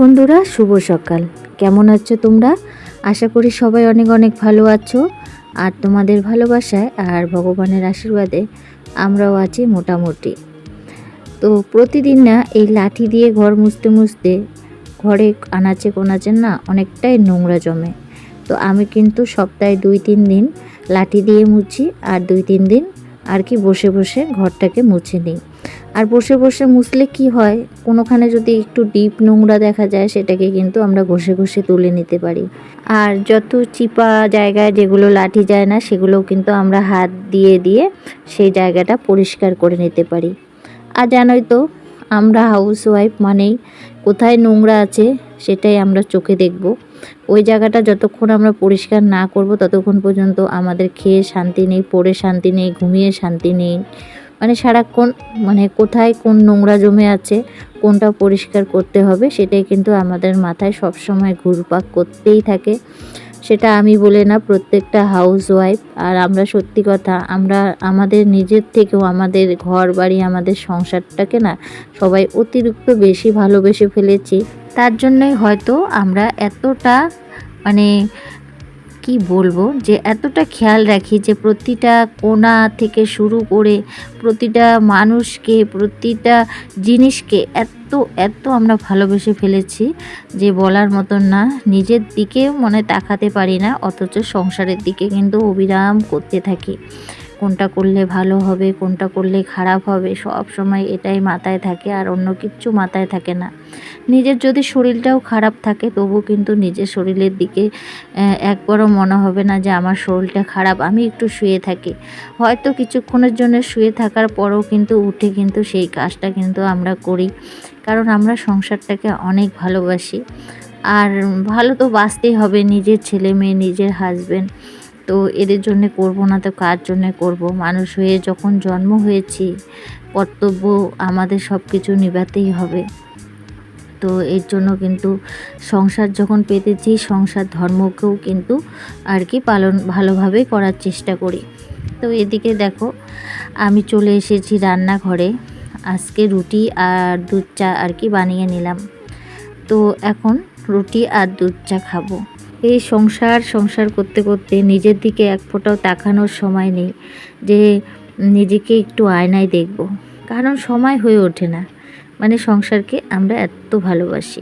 বন্ধুরা, শুভ সকাল। কেমন আছো তোমরা? আশা করি সবাই অনেক অনেক ভালো আছো। আর তোমাদের ভালোবাসায় আর ভগবানের আশীর্বাদে আমরাও আছি মোটামুটি। তো প্রতিদিন না এই লাঠি দিয়ে ঘর মুছতে মুছতে ঘরে আনাচে কোনাচে না অনেকটাই নোংরা জমে। তো আমি কিন্তু সপ্তাহে দুই তিন দিন লাঠি দিয়ে মুছি আর দুই তিন দিন আর কি বসে বসে ঘরটাকে মুছে নিই। আর বসে বসে মুছলে কি হয়? কোনোখানে যদি একটু ডিপ নোংরা দেখা যায়, সেটাকে কিন্তু আমরা ঘষে ঘষে তুলে নিতে পারি। আর যত চিপা জায়গায় যেগুলো লাঠি যায় না, সেগুলোও কিন্তু আমরা হাত দিয়ে দিয়ে সেই জায়গাটা পরিষ্কার করে নিতে পারি। আর জানোই তো, আমরা হাউস ওয়াইফ মানেই কোথায় নোংরা আছে, সেটাই আমরা চোখে দেখব। ওই জায়গাটা যতক্ষণ আমরা পরিষ্কার না করব, ততক্ষণ পর্যন্ত আমাদের খেয়ে শান্তি নেই, পড়ে শান্তি নেই, ঘুমিয়ে শান্তি নেই। মানে সারাক্ষণ মানে কোথায় কোন নোংরা জমে আছে, কোনটা পরিষ্কার করতে হবে, সেটাই কিন্তু আমাদের মাথায় সব সময় ঘুরপাক করতেই থাকে। সেটা আমি বলে না, প্রত্যেকটা হাউস ওয়াইফ আর আমরা সত্যি কথা, আমরা, আমাদের নিজের থেকেও আমাদের ঘর বাড়ি আমাদের সংসারটাকে না সবাই অতিরিক্ত বেশি ভালোবেসে ফেলেছি। তার জন্যই হয়তো আমরা এতটা মানে কি বলব? যে এতটা খেয়াল রাখি যে প্রতিটা কোনা থেকে শুরু করে প্রতিটা মানুষকে, প্রতিটা জিনিসকে এত এত আমরা ভালোবেসে ফেলেছি যে বলার মতন না। নিজের দিকে মনে তাকাতে পারি না, অথচ সংসারের দিকে কিন্তু অবিরাম করতে থাকি। কোনটা করলে ভালো হবে, কোনটা করলে খারাপ হবে, সব সময় এটাই মাথায় থাকে আর অন্য কিচ্ছু মাথায় থাকে না। নিজের যদি শরীরটাও খারাপ থাকে, তবু কিন্তু নিজের শরীরের দিকে একবারও মনে হবে না যে আমার শরীরটা খারাপ, আমি একটু শুয়ে থাকি। হয়তো কিছুক্ষণের জন্য শুয়ে থাকার পরও কিন্তু উঠে কিন্তু সেই কাজটা কিন্তু আমরা করি, কারণ আমরা সংসারটাকে অনেক ভালোবাসি। আর ভালো তো বাঁচতেই হবে, নিজের ছেলে মেয়ে, নিজের হাজব্যান্ড তো এদের জন্যে করব না তো কার জন্যে করব? মানুষ হয়ে যখন জন্ম হয়েছি, কর্তব্য আমাদের সব কিছু নিবাতেই হবে। তো এর জন্য কিন্তু সংসার যখন পেতেছি, সংসার ধর্মকেও কিন্তু আর কি পালন ভালোভাবে করার চেষ্টা করি। তো এদিকে দেখো, আমি চলে এসেছি রান্নাঘরে। আজকে রুটি আর দুধ চা আর কি বানিয়ে নিলাম। তো এখন রুটি আর দুধ চা খাব। এই সংসার সংসার করতে করতে নিজের দিকে এক ফোঁটাও তাকানোর সময় নেই যে নিজেকে একটু আয়নায় দেখব। কারণ সময় হয়ে ওঠে না। মানে সংসারকে আমরা এত ভালোবাসি।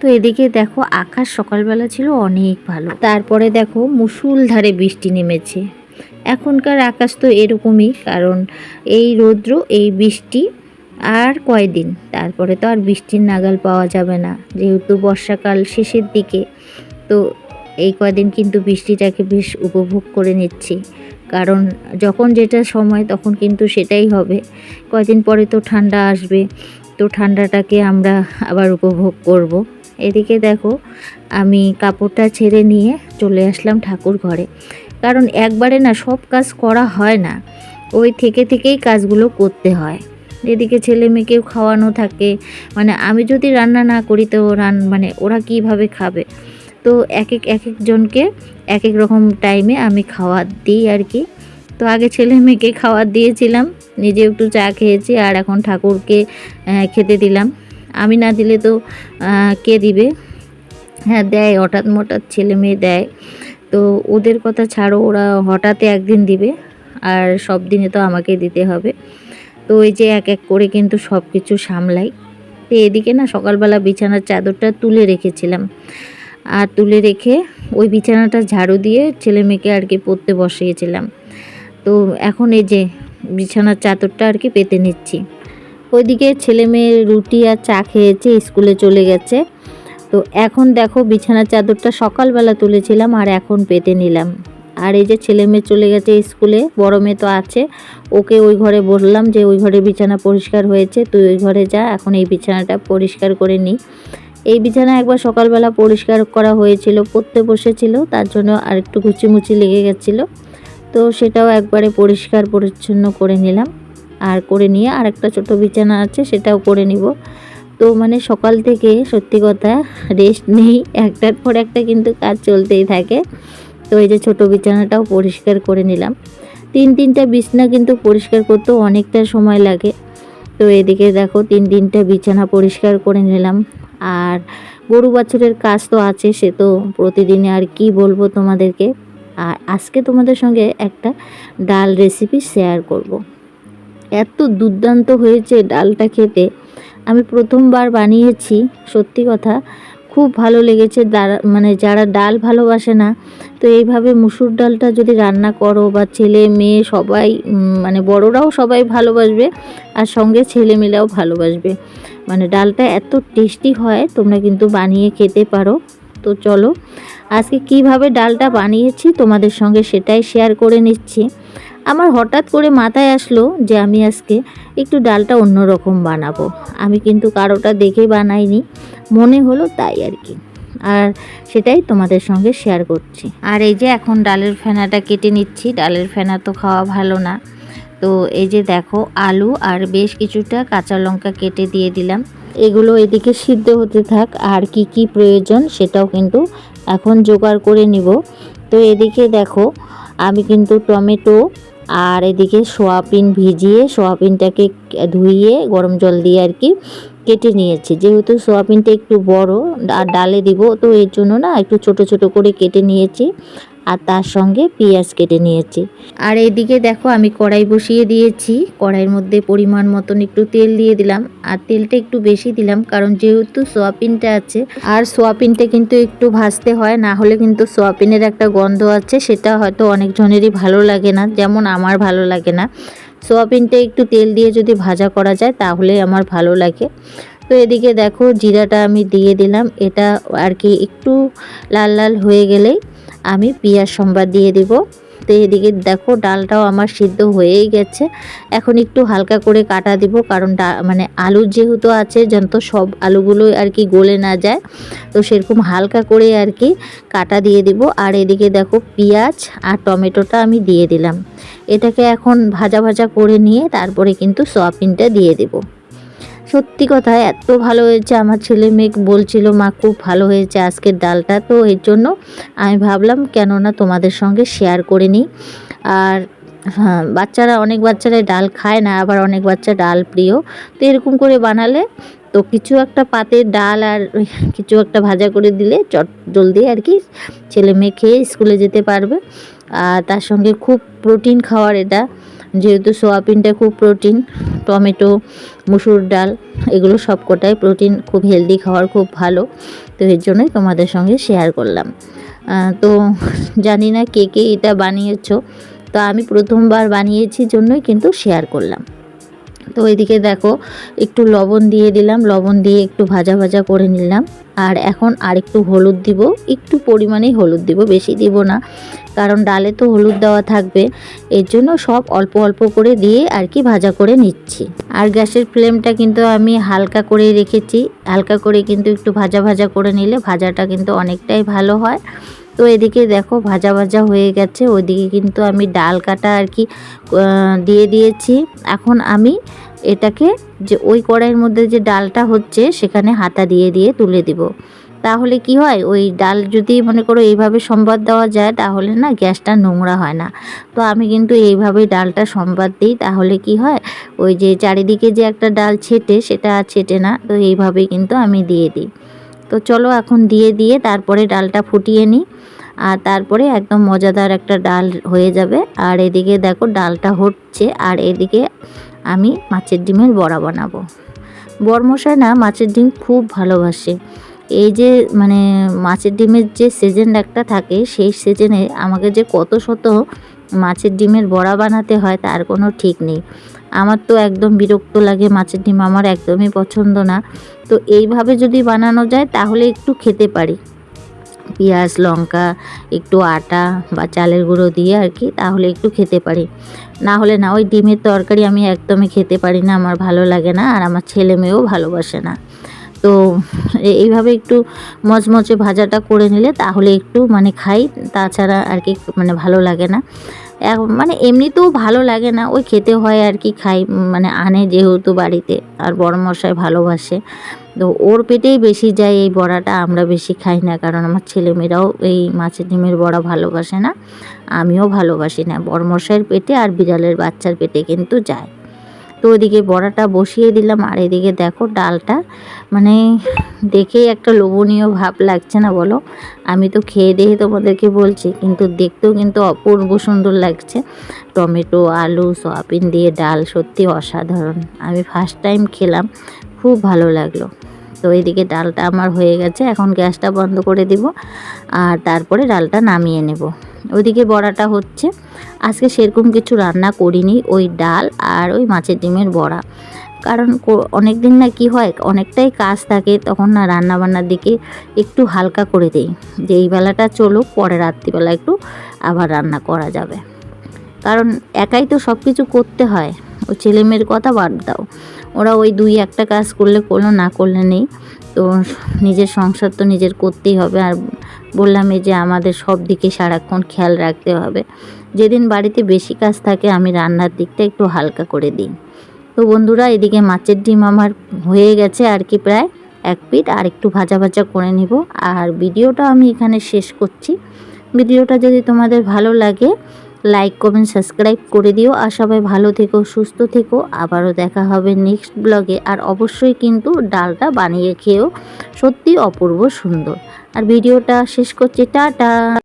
তো এদিকে দেখো আকাশ সকালবেলা ছিল অনেক ভালো। তারপরে দেখো মুসুলধারে বৃষ্টি নেমেছে। এখনকার আকাশ তো এরকমই, কারণ এই রৌদ্র, এই বৃষ্টি আর কয়দিন। তারপরে তো আর বৃষ্টির নাগাল পাওয়া যাবে না। যেহেতু বর্ষাকাল শেষের দিকে তো এই কদিন কিন্তু বৃষ্টিটাকে বেশ উপভোগ করে নিচ্ছি। কারণ যখন যেটা সময় তখন কিন্তু সেটাই হবে। কয়দিন পরে তো ঠান্ডা আসবে, তো ঠান্ডাটাকে আমরা আবার উপভোগ করব। এদিকে দেখো, আমি কাপড়টা ছেড়ে নিয়ে চলে আসলাম ঠাকুর ঘরে। কারণ একবারে না সব কাজ করা হয় না, ওই থেকে থেকেই কাজগুলো করতে হয়। এদিকে ছেলে মেয়েকেও খাওয়ানো থাকে মানে আমি যদি রান্না না করি তো রান মানে ওরা কীভাবে খাবে? তো এক এক এক একজনকে এক এক রকম টাইমে আমি খাওয়ার দিই আর কি। তো আগে ছেলে মেয়েকে খাওয়ার দিয়েছিলাম, নিজে একটু চা খেয়েছি আর এখন ঠাকুরকে খেতে দিলাম। আমি না দিলে তো কে দিবে? হ্যাঁ দেয়, হঠাৎ মঠাৎ ছেলে মেয়ে দেয়। তো ওদের কথা ছাড়ো, ওরা হঠাৎ একদিন দিবে আর সব দিনে তো আমাকে দিতে হবে। তো ওই যে এক এক করে কিন্তু সব কিছু সামলাই। তো এদিকে না সকালবেলা বিছানার চাদরটা তুলে রেখেছিলাম। আর তুলে রেখে ওই বিছানাটা ঝাড়ু দিয়ে ছেলে মেয়েকে আর কি পড়তে বসিয়েছিলাম। তো এখন এই যে বিছানার চাদরটা আর কি পেতে নিচ্ছি। ওইদিকে ছেলে মেয়ে রুটি আর চা খেয়েছে, স্কুলে চলে গেছে। তো এখন দেখো বিছানার চাদরটা সকালবেলা তুলেছিলাম আর এখন পেতে নিলাম। আর এই যে ছেলে মেয়ে চলে গেছে স্কুলে, বড় মেয়ে তো আছে, ওকে ওই ঘরে বললাম যে ওই ঘরে বিছানা পরিষ্কার হয়েছে, তুই ওই ঘরে যা, এখন এই বিছানাটা পরিষ্কার করে নিই এই বিছানা একবার সকালবেলা পরিষ্কার করা হয়েছিল, পড়তে বসেছিল, তার জন্য আর একটু কুচিমুচি লেগে গেছিল। তো সেটাও একবারে পরিষ্কার পরিচ্ছন্ন করে নিলাম। আর করে নিয়ে আর একটা ছোটো বিছানা আছে, সেটাও করে নিব। তো মানে সকাল থেকে সত্যি কথা রেস্ট নেই, একটার পর একটা কিন্তু কাজ চলতেই থাকে। তো এই যে ছোটো বিছানাটাও পরিষ্কার করে নিলাম। তিন তিনটা বিছনা কিন্তু পরিষ্কার করতেও অনেকটা সময় লাগে। তো এদিকে দেখো, তিন তিনটা বিছানা পরিষ্কার করে নিলাম। আর গরু বাছুরের কাজ তো আছে, সে তো প্রতিদিনে আর কি বলব তোমাদেরকে? আর আজকে তোমাদের সঙ্গে একটা ডাল রেসিপি শেয়ার করব। এত দুর্দান্ত হয়েছে ডালটা খেতে। আমি প্রথমবার বানিয়েছি, সত্যি কথা। খুব ভালো লেগেছে। মানে যারা ডাল ভালোবাসে না, তো এইভাবে মুসুর ডালটা যদি রান্না করো বা ছেলে, মেয়ে সবাই মানে বড়রাও সবাই ভালোবাসবে আর সঙ্গে ছেলে ছেলেমেয়েরাও ভালোবাসবে। মানে ডালটা এত টেস্টি হয়, তোমরা কিন্তু বানিয়ে খেতে পারো। তো চলো, আজকে কীভাবে ডালটা বানিয়েছি তোমাদের সঙ্গে সেটাই শেয়ার করে নিচ্ছি। আমার হঠাৎ করে মাথায় আসলো যে আমি আজকে একটু ডালটা অন্যরকম বানাবো। আমি কিন্তু কারোটা দেখে বানাইনি। মনে হলো তাই আর কি। আর সেটাই তোমাদের সঙ্গে শেয়ার করছি। আর এই যে এখন ডালের ফেনাটা কেটে নিচ্ছি, ডালের ফেনা তো খাওয়া ভালো না। তো এই যে দেখো আলু আর বেশ কিছুটা কাঁচা লঙ্কা কেটে দিয়ে দিলাম। এগুলো এদিকে সিদ্ধ হতে থাক, আর কি কি প্রয়োজন সেটাও কিন্তু এখন জোগাড় করে নিব। তো এদিকে দেখো, আমি কিন্তু টমেটো আর এদিকে সোয়াবিন ভিজিয়ে, সোয়াবিনটাকে ধুইয়ে, গরম জল দিয়ে আর কি কেটে নিয়েছি। যেহেতু সোয়াবিনটা একটু বড় আর ডালে দিব, তো এর জন্য না একটু ছোট ছোট করে কেটে নিয়েছি আর তার সঙ্গে পেঁয়াজ কেটে নিয়েছি। আর এদিকে দেখো আমি কড়াই বসিয়ে দিয়েছি। কড়াইয়ের মধ্যে পরিমাণ মতন একটু তেল দিয়ে দিলাম। আর তেলটা একটু বেশি দিলাম কারণ যেহেতু সোয়াবিনটা আছে, আর সোয়াবিনটা কিন্তু একটু ভাজতে হয়, না হলে কিন্তু সোয়াবিনের একটা গন্ধ আছে, সেটা হয়তো অনেকজনেরই ভালো লাগে না, যেমন আমার ভালো লাগে না। সোয়াবিনটা একটু তেল দিয়ে যদি ভাজা করা যায়, তাহলে আমার ভালো লাগে। তো এদিকে দেখো, জিরাটা আমি দিয়ে দিলাম। এটা আর কি একটু লাল লাল হয়ে গেলেই আমি পিঁয়াজ সম্বার দিয়ে দিব। তো এদিকে দেখো, ডালটাও আমার সিদ্ধ হয়েই গেছে। এখন একটু হালকা করে কাটা দিব, কারণ মানে আলু যেহেতু আছে, যেন তো সব আলুগুলো আর কি গলে না যায়, তো সেরকম হালকা করে আর কি কাটা দিয়ে দিব। আর এদিকে দেখো, পেঁয়াজ আর টমেটোটা আমি দিয়ে দিলাম। এটাকে এখন ভাজা ভাজা করে নিয়ে তারপরে কিন্তু সয়াবিনটা দিয়ে দেবো। সত্যি কথা, এত ভালো হয়েছে আমার ছেলে মেয়ে বলছিল, মা, খুব ভালো হয়েছে আজকের ডালটা। তো এর জন্য আমি ভাবলাম, কেননা তোমাদের সঙ্গে শেয়ার করে নিই। আর হ্যাঁ বাচ্চারা, অনেক বাচ্চারা ডাল খায় না, আবার অনেক বাচ্চা ডাল প্রিয়। তো এরকম করে বানালে তো কিছু একটা পাতে ডাল আর কিছু একটা ভাজা করে দিলে চট জলদি আর কি ছেলে মেয়ে খেয়ে স্কুলে যেতে পারবে। আর তার সঙ্গে খুব প্রোটিন খাওয়ার এটা, যেহেতু সোয়াবিনটা খুব প্রোটিন টমেটো, মুসুর ডাল, এগুলো সব কটাই প্রোটিন খুব হেলদি খাওয়ার খুব ভালো। তো এর জন্যই তোমাদের সঙ্গে শেয়ার করলাম। তো জানি না কে কে এটা বানিয়েছো। তো আমি প্রথমবার বানিয়েছি জন্যই কিন্তু শেয়ার করলাম। তো এদিকে দেখো, একটু লবণ দিয়ে দিলাম, লবণ দিয়ে একটু ভাজা ভাজা করে নিলাম। আর এখন আর একটু হলুদ দিব, একটু পরিমাণেই হলুদ দিব, বেশি দিব না, কারণ ডালে তো হলুদ দেওয়া থাকবে। এর জন্য সব অল্প অল্প করে দিয়ে আর কি ভাজা করে নিচ্ছি। আর গ্যাসের ফ্লেমটা কিন্তু আমি হালকা করে রেখেছি, হালকা করে কিন্তু একটু ভাজা ভাজা করে নিলে ভাজাটা কিন্তু অনেকটাই ভালো হয়। তো এদিকে দেখো ভাজা ভাজা হয়ে গেছে, ওইদিকে কিন্তু আমি ডাল কাটা আর কি দিয়ে দিয়েছি। এখন আমি এটাকে যে ওই কড়াইয়ের মধ্যে যে ডালটা হচ্ছে সেখানে হাতা দিয়ে দিয়ে তুলে দিব। তাহলে কি হয়, ওই ডাল যদি মনে করো এইভাবে সম্বাদ দেওয়া যায়, তাহলে না গ্যাসটা নোংরা হয় না। তো আমি কিন্তু এইভাবে ডালটা সম্বাদ দিই, তাহলে কি হয়, ওই যে চারিদিকে যে একটা ডাল ছেটে, সেটা আর ছেটে না, তো এইভাবেই কিন্তু আমি দিয়ে দিই। তো চলো এখন দিয়ে দিয়ে তারপরে ডালটা ফুটিয়ে নিই। আর তারপরে একদম মজাদার একটা ডাল হয়ে যাবে। আর এদিকে দেখো ডালটা হচ্ছে, আর এদিকে আমি মাছের ডিমের বড়া বানাবো। বরমশাই না মাছের ডিম খুব ভালোবাসে। এই যে মানে মাছের ডিমের যে সিজন একটা থাকে, সেই সিজনে আমাকে যে কত শত মাছের ডিমের বড়া বানাতে হয় তার কোনো ঠিক নেই। আমার তো একদম বিরক্ত লাগে মাছের ডিম, আমার একদমই পছন্দ না। তো এইভাবে যদি বানানো যায় তাহলে একটু খেতে পারি। পেঁয়াজ, লঙ্কা, একটু আটা বা চালের গুঁড়ো দিয়ে আর কি, তাহলে একটু খেতে পারি। না হলে না, ওই ডিমের তরকারি আমি একদমই খেতে পারি না, আমার ভালো লাগে না আর আমার ছেলে মেয়েও ভালোবাসে না। তো এইভাবে একটু মচমচে ভাজাটা করে নিলে তাহলে একটু মানে খাই, তাছাড়া আর কি মানে ভালো লাগে না। মানে এমনিতেও ভালো লাগে না, ওই খেতে হয় আর কি খাই মানে আনে যেহেতু বাড়িতে, আর বড় মশাই ভালোবাসে। তো ওর পেটেই বেশি যায় এই বড়াটা, আমরা বেশি খাই না, কারণ আমার ছেলেমেয়েরাও এই মাছের ডিমের বড়া ভালোবাসে না। আমিও ভালোবাসি না বড় মশাইয়ের পেটে আর বিড়ালের বাচ্চার পেটে কিন্তু যায়। তো ওদিকে বড়াটা বসিয়ে দিলাম, আর এদিকে দেখো ডালটা মানে দেখেই একটা লোভনীয় ভাব লাগছে না বলো? আমি তো খেয়ে দেখে তোমাদেরকে বলছি, কিন্তু দেখতেও কিন্তু অপূর্ব সুন্দর লাগছে। টমেটো, আলু, সয়াবিন দিয়ে ডাল সত্যি অসাধারণ। আমি ফার্স্ট টাইম খেলাম খুব ভালো লাগল। তো এদিকে ডালটা আমার হয়ে গেছে, এখন গ্যাসটা বন্ধ করে দিব আর তারপরে ডালটা নামিয়ে নেব। ওইদিকে বড়াটা হচ্ছে, আজকে সেরকম কিছু রান্না করিনি, ওই ডাল আর ওই মাছের ডিমের বড়া। কারণ অনেক দিন না কি হয়, অনেকটাই কাজ থাকে, তখন না রান্না বান্নার দিকে একটু হালকা করে দেই। যে এই বেলাটা চলুক, পরে রাত্রিবেলা একটু আবার রান্না করা যাবে। কারণ একাই তো সব কিছু করতে হয়। ওই ছেলেমেয়ের কথা বাদ দাও। ওরা ওই দুই একটা কাজ করলে করল, না করলে নেই। তো নিজের সংসার তো নিজের করতেই হবে। আর বললাম এই যে আমাদের সব দিকে সারাক্ষণ খেয়াল রাখতে হবে। যেদিন বাড়িতে বেশি কাজ থাকে, আমি রান্নার দিকটা একটু হালকা করে দিই। তো বন্ধুরা, এদিকে মাছের ডিম আমার হয়ে গেছে আর কি প্রায় এক পিঠ আর একটু ভাজা ভাজা করে নিব। আর ভিডিওটা আমি এখানে শেষ করছি। ভিডিওটা যদি তোমাদের ভালো লাগে লাইক কমেন্ট সাবস্ক্রাইব করে দিও। আর সবাই ভালো থেকো, সুস্থ থেকো। আবারও দেখা হবে নেক্সট ব্লগে আর অবশ্যই কিন্তু ডালটা বানিয়ে খেয়েও সত্যি অপূর্ব সুন্দর। আর ভিডিওটা শেষ করছি। টাটা!